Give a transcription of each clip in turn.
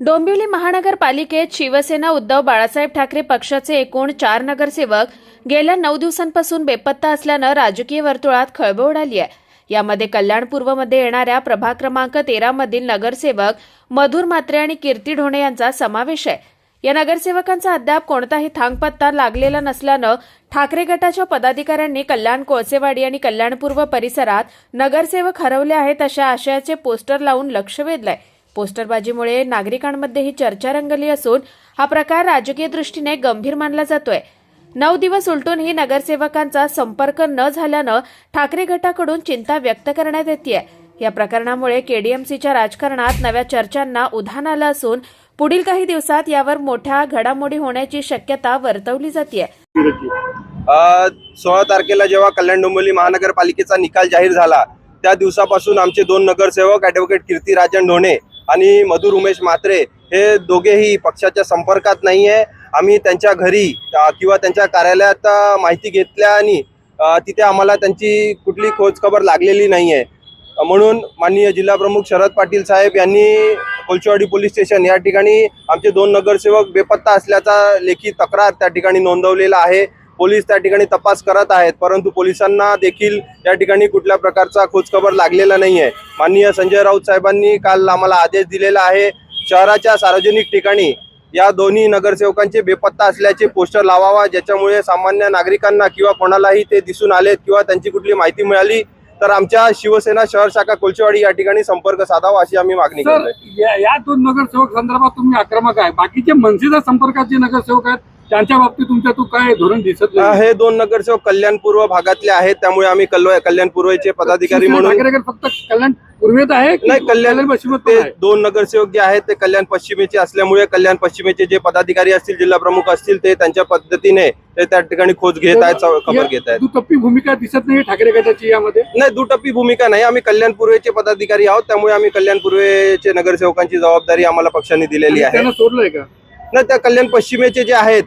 डोंबिवली महानगरपालिकेत शिवसेना उद्धव बाळासाहेब ठाकरे पक्षाचे एकूण चार नगरसेवक गेल्या नऊ दिवसांपासून बेपत्ता असल्यानं राजकीय वर्तुळात खळबळ उडाली आहे. यामध्ये कल्याण पूर्वमध्ये येणाऱ्या प्रभाग क्रमांक तेरामधील नगरसेवक मधुर मात्रे आणि कीर्ती ढोणे यांचा समावेश आहे. या नगरसेवकांचा अद्याप कोणताही थांगपत्ता लागलेला नसल्यानं ठाकरे गटाच्या पदाधिकाऱ्यांनी कल्याण कोळसेवाडी आणि कल्याणपूर्व परिसरात नगरसेवक हरवले आहेत अशा आशयाचे पोस्टर लावून लक्ष वेधलंय. पोस्टरबाजीमुळे नागरिकांमध्ये ही चर्चा रंगली असून हा प्रकार राजकीय दृष्टीने गंभीर मानला जातोय. नऊ दिवस उलटूनही नगरसेवकांचा संपर्क न झाल्यानं ठाकरे गटाकडून चिंता व्यक्त करण्यात येते या प्रकरणामुळे केडीएमसीच्या राजकारणात नव्या चर्चांना उधाण आलं असून पुढील काही दिवसात यावर मोठ्या घडामोडी होण्याची शक्यता वर्तवली जाते सोळा तारखेला जेव्हा कल्याण डोंबिवली महानगरपालिकेचा निकाल जाहीर झाला त्या दिवसापासून आमचे दोन नगरसेवक ॲडव्होकेट कीर्ती राजन ढोणे आणि मधुर उमेश म्हात्रे हे दोघेही पक्षाच्या संपर्कात नाही आहे आम्ही त्यांच्या घरी किंवा त्यांच्या कार्यालयात माहिती घेतल्या आणि तिथे आम्हाला त्यांची कुठली खोजखबर लागलेली नाही आहे म्हणून माननीय जिल्हाप्रमुख शरद पाटील साहेब यांनी कोलचेवाडी पोलीस स्टेशन या ठिकाणी आमचे दोन नगरसेवक बेपत्ता असल्याचा लेखी तक्रार त्या ठिकाणी नोंदवलेला आहे. पोलीस त्या ठिकाणी तपास करत आहेत परंतु पोलिसांना देखील या ठिकाणी कुठल्या प्रकारचा खोजखबर लागलेला नाही आहे माननीय संजय राऊत साहेबांनी काल आम्हाला आदेश दिलेला आहे शहराच्या सार्वजनिक ठिकाणी या दोन्ही नगरसेवकांचे बेपत्ता असल्याचे पोस्टर लावावा ज्याच्यामुळे सामान्य नागरिकांना किंवा कोणालाही ते दिसून आलेत किंवा त्यांची कुठली माहिती मिळाली तर आमच्या शिवसेना शहर शाखा कोलचेवाडी या ठिकाणी संपर्क साधावा अशी आम्ही मागणी करतोय. या या दोन नगरसेवक संदर्भात तुम्ही आक्रमक आहे. बाकीचे मनसेच्या संपर्कात जे नगरसेवक आहेत. त्यांच्या बाबतीत तुमच्या तू काय धोरण दिसत नाही? हे दोन नगरसेवक कल्याण पूर्व भागातले आहेत त्यामुळे आम्ही कल्व- कल्याण पूर्वेचे पदाधिकारी म्हणून फक्त कल्याण पूर्वेत आहे नाही कल्याण पश्चिमेत पण ते? दोन नगरसेवक जे आहेत ते कल्याण पश्चिमेचे असल्यामुळे कल्याण पश्चिमेचे जे पदाधिकारी असतील जिल्हा प्रमुख असतील ते त्यांच्या पद्धतीने ते त्या ठिकाणी खोज घेत आहेत खबर घेत आहेत. दुटप्पी भूमिका दिसत नाही ठाकरे गटाची यामध्ये? नाही दुटप्पी भूमिका नाही. आम्ही कल्याण पूर्वेचे पदाधिकारी आहोत त्यामुळे आम्ही कल्याण पूर्वेचे नगरसेवकांची जबाबदारी आम्हाला पक्षाने दिलेली आहे. सोडलंय का? नाही त्या कल्याण पश्चिमेचे जे आहेत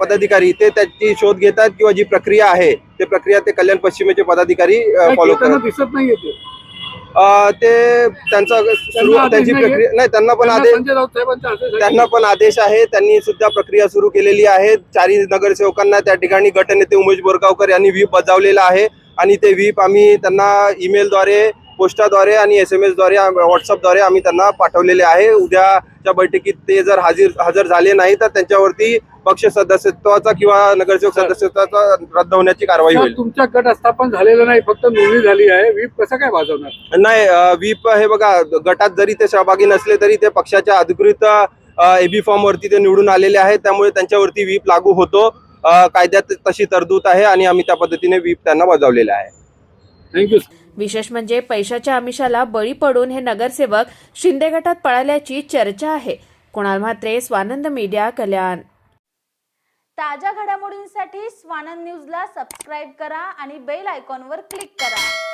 पदाधिकारी ते त्याची शोध घेतात किंवा जी प्रक्रिया आहे ते प्रक्रिया ते कल्याण पश्चिमेचे पदाधिकारी फॉलो करतात. दिसत नाहीये ते. त्यांचा सुरू त्यांची? प्रक्रिया नाही त्यांना पण आदेश. त्यांना पण आदेश आहे. त्यांनी सुद्धा प्रक्रिया सुरू केलेली आहे. चारही नगरसेवकांना त्या ठिकाणी गटनेते उमेश बोरगावकर यांनी व्हीप बजावलेला आहे. आणि ते व्हीप आम्ही त्यांना ईमेलद्वारे पोस्टाद्वारे आणि एस एम एसद्वारे व्हॉट्सअपद्वारे आम्ही त्यांना पाठवलेले आहे. उद्याच्या बैठकीत ते जर हजर हजर झाले नाही तर त्यांच्यावरती पक्ष सदस्यत्वाचा किंवा नगरसेवक सदस्यत्वाचा रद्द होण्याची कारवाई होईल. तुमच्या गट स्थापन झालेलं नाही फक्त नोंदणी झाली आहे. व्हीप कसं काय वाजवणार? नाही व्हीप हे बघा गटात जरी ते सहभागी नसले तरी ते पक्षाच्या अधिकृत एबी फॉर्म वरती ते निवडून आलेले आहेत. त्यामुळे त्यांच्यावरती व्हीप लागू होतो. कायद्यात तशी तरतूद आहे आणि आम्ही त्या पद्धतीने व्हीप त्यांना बजावलेला आहे. थँक्यू विशेष म्हणजे पैशाच्या आमिषाला बळी पडून हे नगरसेवक शिंदे गटात पळाल्याची चर्चा आहे. कुणाल म्हात्रे स्वानंद मीडिया कल्याण. ताज्या घडामोडींसाठी स्वानंद न्यूजला सबस्क्राईब करा आणि बेल आयकॉनवर क्लिक करा.